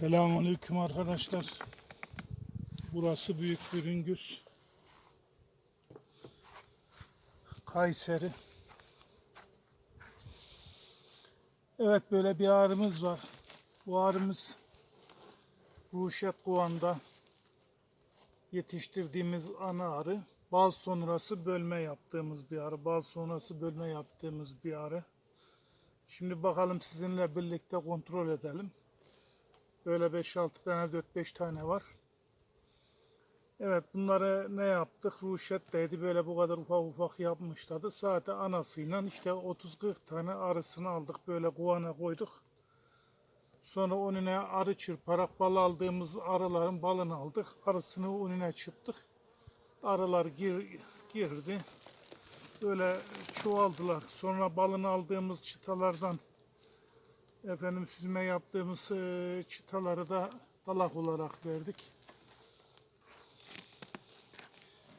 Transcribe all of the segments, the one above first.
Selamünaleyküm arkadaşlar. Burası Büyük Bürüngüz. Kayseri. Evet böyle bir ağrımız var. Bu ağrımız Ruşet Kuvan'da yetiştirdiğimiz ana arı. Bal sonrası bölme yaptığımız bir arı. Bal sonrası bölme yaptığımız bir arı. Şimdi bakalım sizinle birlikte kontrol edelim. Böyle 5-6 tane 4-5 tane var. Evet bunları ne yaptık? Ruşetteydi böyle bu kadar ufak ufak yapmışlardı. Zaten anasıyla işte 30-40 tane arısını aldık. Böyle kuvana koyduk. Sonra önüne arı çırparak bal aldığımız arıların balını aldık. Arısını önüne çırptık. Arılar gir, girdi. Böyle çoğaldılar. Sonra balını aldığımız çıtalardan efendim süzme yaptığımız e, çıtaları da dalak olarak verdik.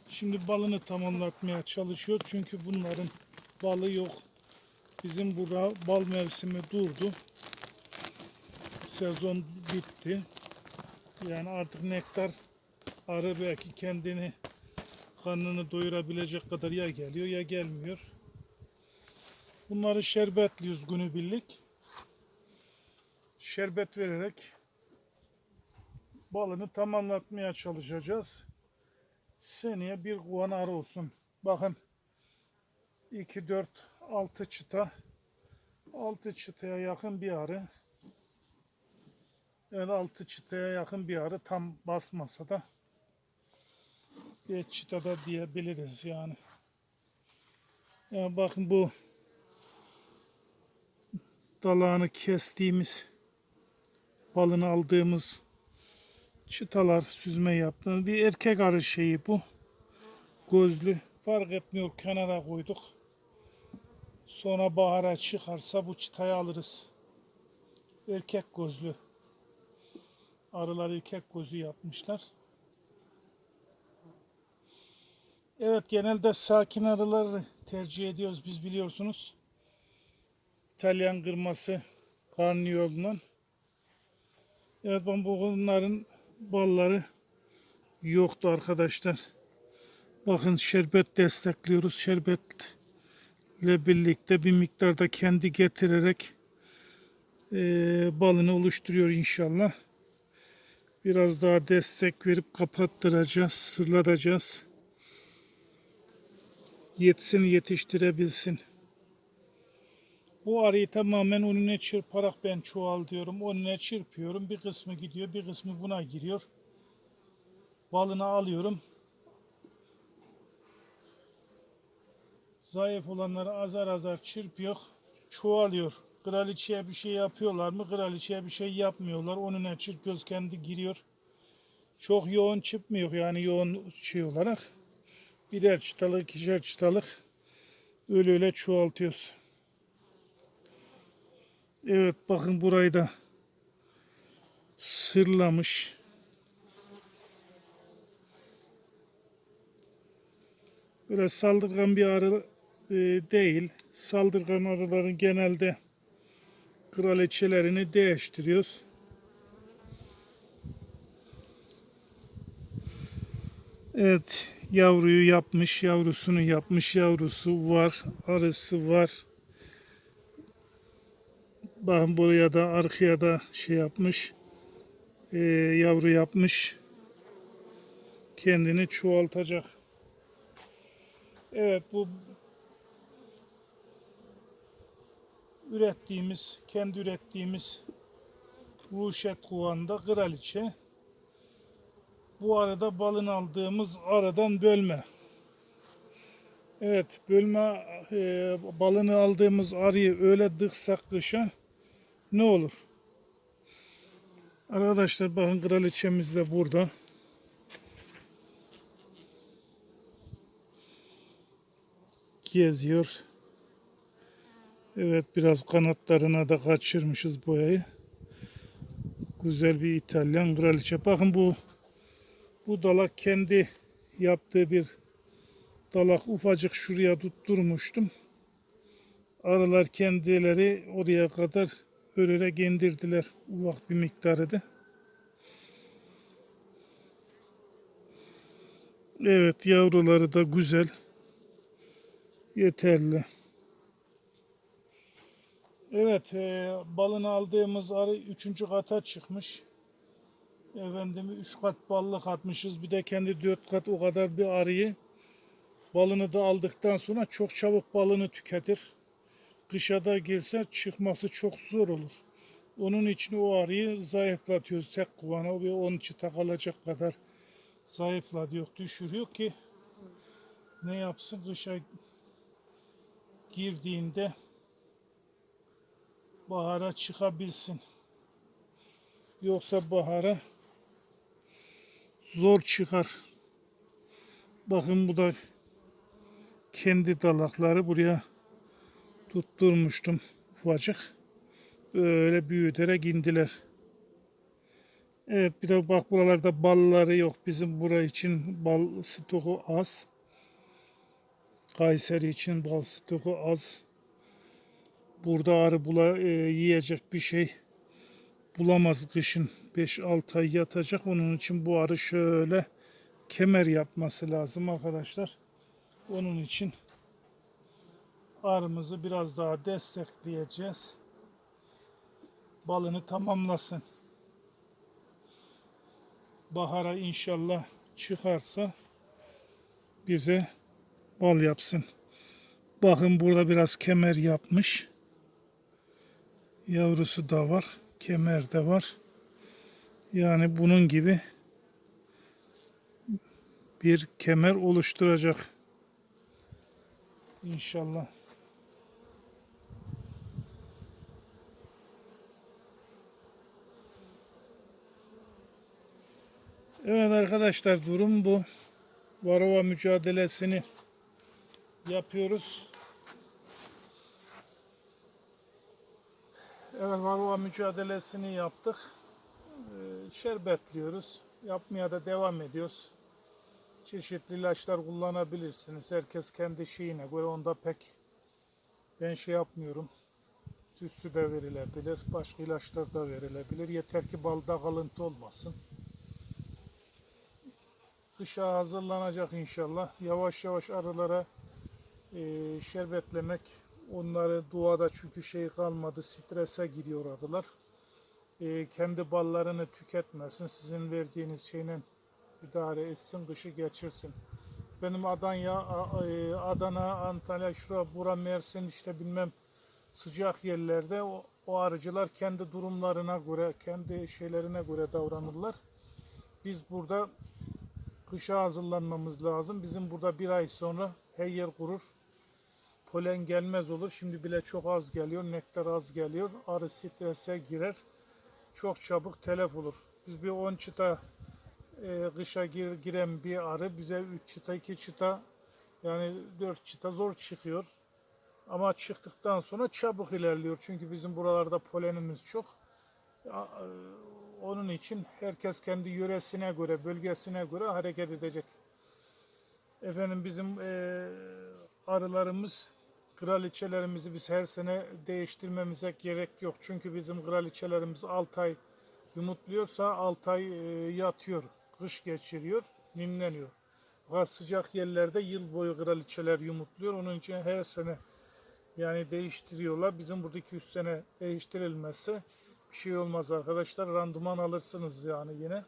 Şimdi balını tamamlatmaya çalışıyor çünkü bunların balı yok. Bizim burada bal mevsimi durdu. Sezon bitti. Yani artık nektar arı belki kendini karnını doyurabilecek kadar ya geliyor ya gelmiyor. Bunları şerbetliyoruz günübirlik şerbet vererek balını tamamlatmaya çalışacağız. Seneye bir kovan arı olsun. Bakın 2, 4, 6 çıta 6 çıtaya yakın bir arı. Evet 6 çıtaya yakın bir arı tam basmasa da bir çıtada diyebiliriz yani. yani bakın bu dalağını kestiğimiz balını aldığımız çıtalar süzme yaptığımız bir erkek arı şeyi bu. Gözlü. Fark etmiyor kenara koyduk. Sonra bahara çıkarsa bu çıtayı alırız. Erkek gözlü. Arılar erkek gözü yapmışlar. Evet genelde sakin arıları tercih ediyoruz biz biliyorsunuz. İtalyan kırması karniyolunun. Evet ben bunların balları yoktu arkadaşlar. Bakın şerbet destekliyoruz. Şerbetle birlikte bir miktarda kendi getirerek e, balını oluşturuyor inşallah. Biraz daha destek verip kapattıracağız, sırlatacağız. Yetsin yetiştirebilsin. Bu arıyı tamamen önüne çırparak ben çoğal diyorum. Önüne çırpıyorum. Bir kısmı gidiyor, bir kısmı buna giriyor. Balını alıyorum. Zayıf olanları azar azar çırpıyor. Çoğalıyor. Kraliçeye bir şey yapıyorlar mı? Kraliçeye bir şey yapmıyorlar. Önüne çırpıyoruz kendi giriyor. Çok yoğun çıkmıyor yani yoğun şey olarak. Birer çıtalık, ikişer çıtalık öyle öyle çoğaltıyoruz. Evet bakın burayı da sırlamış. Böyle saldırgan bir arı e, değil. Saldırgan arıların genelde kraliçelerini değiştiriyoruz. Evet yavruyu yapmış, yavrusunu yapmış, yavrusu var, arısı var. Bakın buraya da arkaya da şey yapmış. E, yavru yapmış. Kendini çoğaltacak. Evet bu ürettiğimiz, kendi ürettiğimiz Ruşet Kuvanda kraliçe. Bu arada balın aldığımız aradan bölme. Evet bölme e, balını aldığımız arıyı öyle dıksak kışa ne olur? Arkadaşlar bakın kraliçemiz de burada. Geziyor. Evet biraz kanatlarına da kaçırmışız boyayı. Güzel bir İtalyan kraliçe. Bakın bu bu dalak kendi yaptığı bir dalak ufacık şuraya tutturmuştum. Arılar kendileri oraya kadar örerek indirdiler ufak bir miktarı da. Evet yavruları da güzel. Yeterli. Evet e, balını aldığımız arı üçüncü kata çıkmış. Efendim üç kat ballık atmışız. Bir de kendi dört kat o kadar bir arıyı balını da aldıktan sonra çok çabuk balını tüketir. Kışa da girse çıkması çok zor olur. Onun için o arıyı zayıflatıyoruz tek kuvana ve 10 çıta kalacak kadar zayıflatıyor, düşürüyor ki ne yapsın kışa girdiğinde bahara çıkabilsin. Yoksa bahara zor çıkar. Bakın bu da kendi dalakları buraya tutturmuştum ufacık. Böyle büyüterek indiler. Evet bir de bak buralarda balları yok. Bizim bura için bal stoku az. Kayseri için bal stoku az. Burada arı bula, e, yiyecek bir şey bulamaz kışın. 5-6 ay yatacak. Onun için bu arı şöyle kemer yapması lazım arkadaşlar. Onun için arımızı biraz daha destekleyeceğiz. Balını tamamlasın. Bahara inşallah çıkarsa bize bal yapsın. Bakın burada biraz kemer yapmış. Yavrusu da var. Kemer de var. Yani bunun gibi bir kemer oluşturacak. İnşallah. Evet arkadaşlar durum bu. Varova mücadelesini yapıyoruz. Evet Varova mücadelesini yaptık. Ee, şerbetliyoruz. Yapmaya da devam ediyoruz. Çeşitli ilaçlar kullanabilirsiniz. Herkes kendi şeyine göre onda pek ben şey yapmıyorum. Tütsü de verilebilir. Başka ilaçlar da verilebilir. Yeter ki balda kalıntı olmasın. Kışa hazırlanacak inşallah. Yavaş yavaş arılara e, şerbetlemek. Onları doğada çünkü şey kalmadı. Strese giriyor arılar. E, kendi ballarını tüketmesin. Sizin verdiğiniz şeyle idare etsin, kışı geçirsin. Benim Adana, A- e, Adana, Antalya, şura, bura, Mersin işte bilmem sıcak yerlerde o, o arıcılar kendi durumlarına göre, kendi şeylerine göre davranırlar. Biz burada kışa hazırlanmamız lazım. Bizim burada bir ay sonra her yer kurur. Polen gelmez olur. Şimdi bile çok az geliyor. Nektar az geliyor. Arı strese girer. Çok çabuk telef olur. Biz bir 10 çıta e, kışa gir, giren bir arı bize 3 çıta 2 çıta yani 4 çıta zor çıkıyor. Ama çıktıktan sonra çabuk ilerliyor. Çünkü bizim buralarda polenimiz çok. Onun için herkes kendi yöresine göre, bölgesine göre hareket edecek. Efendim bizim e, arılarımız, kraliçelerimizi biz her sene değiştirmemize gerek yok. Çünkü bizim kraliçelerimiz 6 ay yumurtluyorsa 6 ay e, yatıyor, kış geçiriyor, ninleniyor. Fakat sıcak yerlerde yıl boyu kraliçeler yumurtluyor. Onun için her sene yani değiştiriyorlar. Bizim burada 200 sene değiştirilmezse bir şey olmaz arkadaşlar. Randıman alırsınız yani yine.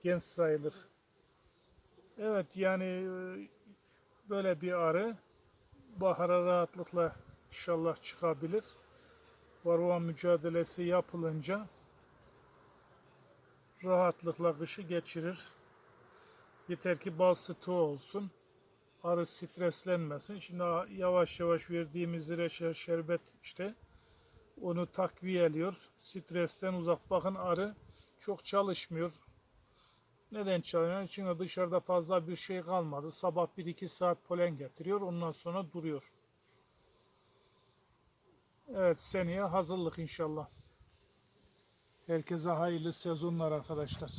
Genç sayılır. Evet yani e, böyle bir arı bahara rahatlıkla inşallah çıkabilir. Varroa mücadelesi yapılınca rahatlıkla kışı geçirir. Yeter ki bal stoğu olsun. Arı streslenmesin. Şimdi yavaş yavaş verdiğimiz reçel şerbet işte onu takviyeliyor. Stresten uzak. Bakın arı çok çalışmıyor. Neden çalışmıyor? Çünkü dışarıda fazla bir şey kalmadı. Sabah 1-2 saat polen getiriyor. Ondan sonra duruyor. Evet seneye hazırlık inşallah. Herkese hayırlı sezonlar arkadaşlar.